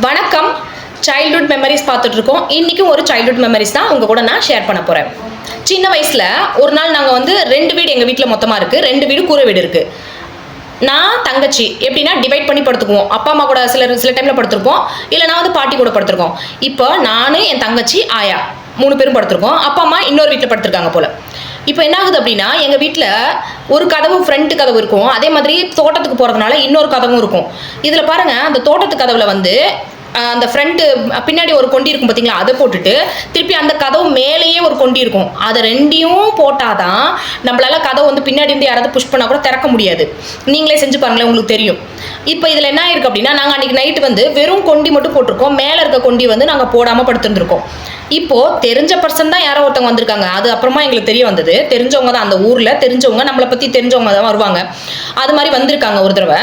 வணக்கம். Childhood memories பார்த்துட்ருக்கோம். இன்றைக்கும் ஒரு சைல்ட்ஹுட் மெமரிஸ் தான் உங்கள் கூட நான் ஷேர் பண்ண போகிறேன் சின்ன வயசில் ஒரு நாள் நாங்கள் வந்து ரெண்டு வீடு எங்கள் வீட்டில் மொத்தமாக இருக்குது ரெண்டு வீடு கூரை வீடு இருக்குது நான் தங்கச்சி எப்படின்னா டிவைட் பண்ணி படுத்துக்குவோம். அப்பா அம்மா கூட சில சில டைமில் படுத்துருக்கோம் இல்லை நான் வந்து பாட்டி கூட படுத்துருக்கோம். இப்போ நான் என் தங்கச்சி ஆயா மூணு பேரும் படுத்துருக்கோம். அப்பா அம்மா இன்னொரு வீட்டில் படுத்துருக்காங்க போல். இப்போ என்ன ஆகுது அப்படின்னா எங்கள் வீட்டில் ஒரு கதவு ஃப்ரண்ட் கதவு இருக்கும். அதே மாதிரி தோட்டத்துக்கு போகிறதுனால இன்னொரு கதவும் இருக்கும். இதில் பாருங்கள் அந்த தோட்டத்து கதவில் வந்து அந்த ஃப்ரண்ட்டு பின்னாடி ஒரு கொண்டி இருக்கும் பார்த்தீங்களா அதை போட்டுட்டு திருப்பி அந்த கதவு மேலேயே ஒரு கொண்டி இருக்கும். அதை ரெண்டையும் போட்டால் தான் நம்மளால கதவு வந்து பின்னாடி இருந்து யாராவது புஷ் பண்ணால் கூட திறக்க முடியாது. நீங்களே செஞ்சு பாருங்களேன் உங்களுக்கு தெரியும். இப்போ இதில் என்ன ஆயிருக்கு அப்படின்னா நாங்கள் அன்றைக்கி நைட்டு வந்து வெறும் கொண்டி மட்டும் போட்டிருக்கோம். மேலே இருக்க கொண்டி வந்து நாங்கள் போடாமல் படுத்துருந்துருக்கோம். இப்போது தெரிஞ்ச பர்சன் தான் யாரோ ஒருத்தவங்க வந்திருக்காங்க. அது அப்புறமா எங்களுக்கு தெரிய வந்தது. தெரிஞ்சவங்க தான் அந்த ஊரில். தெரிஞ்சவங்க நம்மளை பற்றி தெரிஞ்சவங்க தான் வருவாங்க. அது மாதிரி வந்திருக்காங்க ஒரு தடவை.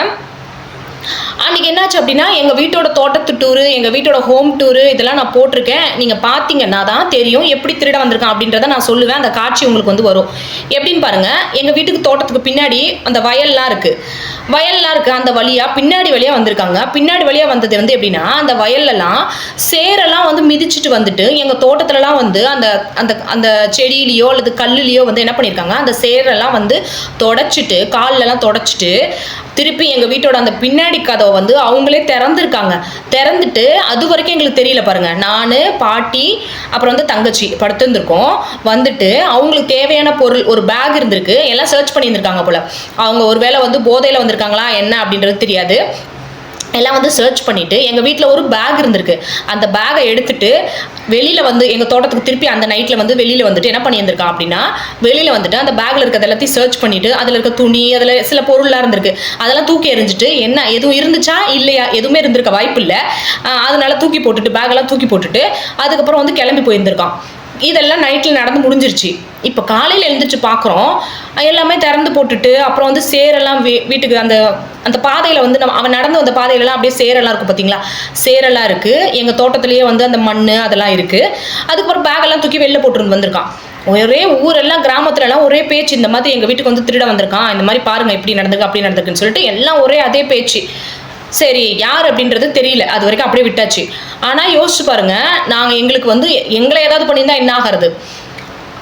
அன்றைக்கி என்னாச்சு அப்படின்னா எங்கள் வீட்டோட தோட்டத்து டூரு எங்கள் வீட்டோட ஹோம் டூரு இதெல்லாம் நான் போட்டிருக்கேன். நீங்கள் பார்த்தீங்கன்னா தான் தெரியும் எப்படி திருட வந்திருக்கான் அப்படின்றத நான் சொல்லுவேன். அந்த காட்சி உங்களுக்கு வந்து வரும். எப்படின்னு பாருங்கள் எங்கள் வீட்டுக்கு தோட்டத்துக்கு பின்னாடி அந்த வயல்லாம் இருக்குது வயல்லாம் இருக்குது அந்த வழியாக பின்னாடி வழியாக வந்திருக்காங்க. பின்னாடி வழியாக வந்தது வந்து எப்படின்னா அந்த வயல்லலாம் சேரெல்லாம் வந்து மிதிச்சிட்டு வந்துட்டு எங்கள் தோட்டத்துலலாம் வந்து அந்த அந்த அந்த செடியிலையோ அல்லது கல்லுலேயோ வந்து என்ன பண்ணியிருக்காங்க அந்த சேரெல்லாம் வந்து தொடச்சிட்டு கால்லலாம் தொடச்சிட்டு திருப்பி எங்கள் வீட்டோட அந்த பின்னாடி கதை வந்து அவங்களே திறந்துருக்காங்க. திறந்துட்டு அது வரைக்கும் எங்களுக்கு தெரியல பாருங்க. நான் பாட்டி அப்புறம் வந்து தங்கச்சி படுத்துருந்துருக்கோம். வந்துட்டு அவங்களுக்கு தேவையான பொருள் ஒரு பேக் இருந்திருக்கு. எல்லாம் சர்ச் பண்ணியிருந்திருக்காங்க போல. அவங்க ஒருவேளை வந்து போதையில் வந்திருக்காங்களா என்ன அப்படின்றது தெரியாது. எல்லாம் வந்து சர்ச் பண்ணிட்டு எங்கள் வீட்டில் ஒரு பேக் இருந்திருக்கு. அந்த பேகை எடுத்துட்டு வெளியில் வந்து எங்கள் தோட்டத்துக்கு திருப்பி அந்த நைட்டில் வந்து வெளியில் வந்துட்டு என்ன பண்ணியிருந்திருக்கான் அப்படின்னா வெளியில் வந்துட்டு அந்த பேக்கில் இருக்கிறது எல்லாத்தையும் சர்ச் பண்ணிட்டு அதில் இருக்க துணி அதில் சில பொருள்லாம் இருந்திருக்கு. அதெல்லாம் தூக்கி எறிஞ்சிட்டு என்ன எதுவும் இருந்துச்சா இல்லையா எதுவுமே இருந்திருக்க வாய்ப்பு இல்லை. அதனால தூக்கி போட்டுட்டு பேக்கெல்லாம் தூக்கி போட்டுட்டு அதுக்கப்புறம் வந்து கிளம்பி போயிருந்திருக்கான். இதெல்லாம் நைட்டில் நடந்து முடிஞ்சிருச்சு. இப்போ காலையில் எழுந்திரிச்சு பார்க்குறோம் எல்லாமே திறந்து போட்டுட்டு அப்புறம் வந்து சேரெல்லாம் வீ வீட்டுக்கு அந்த அந்த பாதையில் வந்து நம்ம அவன் நடந்து வந்த பாதையிலலாம் அப்படியே சேரெல்லாம் இருக்கும் பார்த்தீங்களா சேரெல்லாம் இருக்குது எங்கள் தோட்டத்துலேயே வந்து அந்த மண் அதெல்லாம் இருக்குது அதுக்கப்புறம் பேக்கெல்லாம் தூக்கி வெளில போட்டுருந்து வந்திருக்கான். ஒரே ஊரெல்லாம் கிராமத்துலலாம் ஒரே பேச்சு இந்த மாதிரி எங்கள் வீட்டுக்கு வந்து திருட வந்திருக்கான். இந்த மாதிரி பாருங்கள் இப்படி நடந்திருக்கு அப்படி நடந்திருக்குன்னு சொல்லிட்டு எல்லாம் ஒரே அதே பேச்சு. சரி யார் அப்படின்றது தெரியல. அது வரைக்கும் அப்படியே விட்டாச்சு. ஆனால் யோசிச்சு பாருங்க நாங்கள் எங்களுக்கு வந்து எங்களை ஏதாவது பண்ணியிருந்தா என்ன ஆகிறது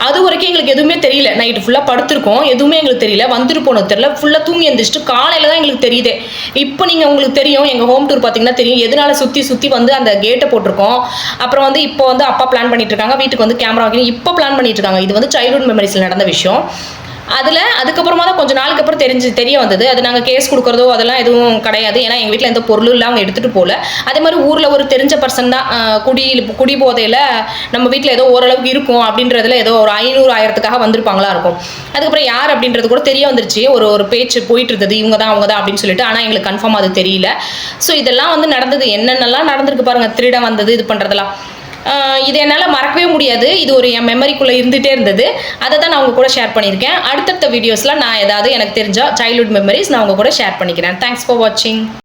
அது வரைக்கும் எங்களுக்கு எதுவுமே தெரியல. நைட்டு ஃபுல்லாக படுத்திருக்கோம். எதுவுமே எங்களுக்கு தெரியல. வந்துருப்போனோ தெரியல. ஃபுல்லாக தூங்கி எழுந்திரிச்சிட்டு காலையில் தான் எங்களுக்கு தெரியுதே. இப்போ நீங்கள் உங்களுக்கு தெரியும். எங்கள் ஹோம் டூர் பார்த்தீங்கன்னா தெரியும். எதனால சுற்றி சுற்றி வந்து அந்த கேட்டை போட்டிருக்கோம். அப்புறம் வந்து இப்போ வந்து அப்பா பிளான் பண்ணிட்டு இருக்காங்க. வீட்டுக்கு வந்து கேமரா வைக்கணும். இப்போ பிளான் பண்ணிட்டு இருக்காங்க. இது வந்து சைல்ட்ஹுட் மெமரிஸில் நடந்த விஷயம். அதில் அதுக்கப்புறமா தான் கொஞ்சம் நாளுக்கு அப்புறம் தெரிஞ்சு தெரிய வந்தது. அது நாங்கள் கேஸ் கொடுக்குறதோ அதெல்லாம் எதுவும் கிடையாது. ஏன்னா எங்கள் வீட்டில் எந்த பொருளும் இல்லை அவங்க எடுத்துகிட்டு போகல அதே மாதிரி ஊரில் ஒரு தெரிஞ்ச பர்சன் தான் குடியில் குடி குடி போதையில் நம்ம வீட்டில் ஏதோ ஓரளவுக்கு இருக்கும் அப்படின்றதுல ஏதோ ஒரு ஐநூறு ஆயிரத்துக்காக வந்திருப்பாங்களா இருக்கும். அதுக்கப்புறம் யார் அப்படின்றது கூட தெரிய வந்துருச்சு. ஒரு ஒரு பேச்சு போயிட்டு இருந்தது. இவங்க தான் அவங்க தான் அப்படின்னு சொல்லிட்டு. ஆனால் எங்களுக்கு கன்ஃபார்ம் அது தெரியல. ஸோ இதெல்லாம் வந்து நடந்தது. என்னென்னலாம் நடந்திருக்கு பாருங்கள் திருட வந்தது இது பண்ணுறதெல்லாம் இது என்னால் மறக்கவே முடியாது. இது ஒரு என் மெமரிக்குள்ளே இருந்துகிட்டே இருந்தது. அதை தான் நான் உங்கள் கூட ஷேர் பண்ணியிருக்கேன். அடுத்தடுத்த வீடியோஸில் நான் ஏதாவது எனக்கு தெரிஞ்ச சைல்ட்ஹுட் மெமரிஸ் நான் உங்கள் கூட ஷேர் பண்ணிக்கிறேன். தேங்க்ஸ் ஃபார் வாட்சிங்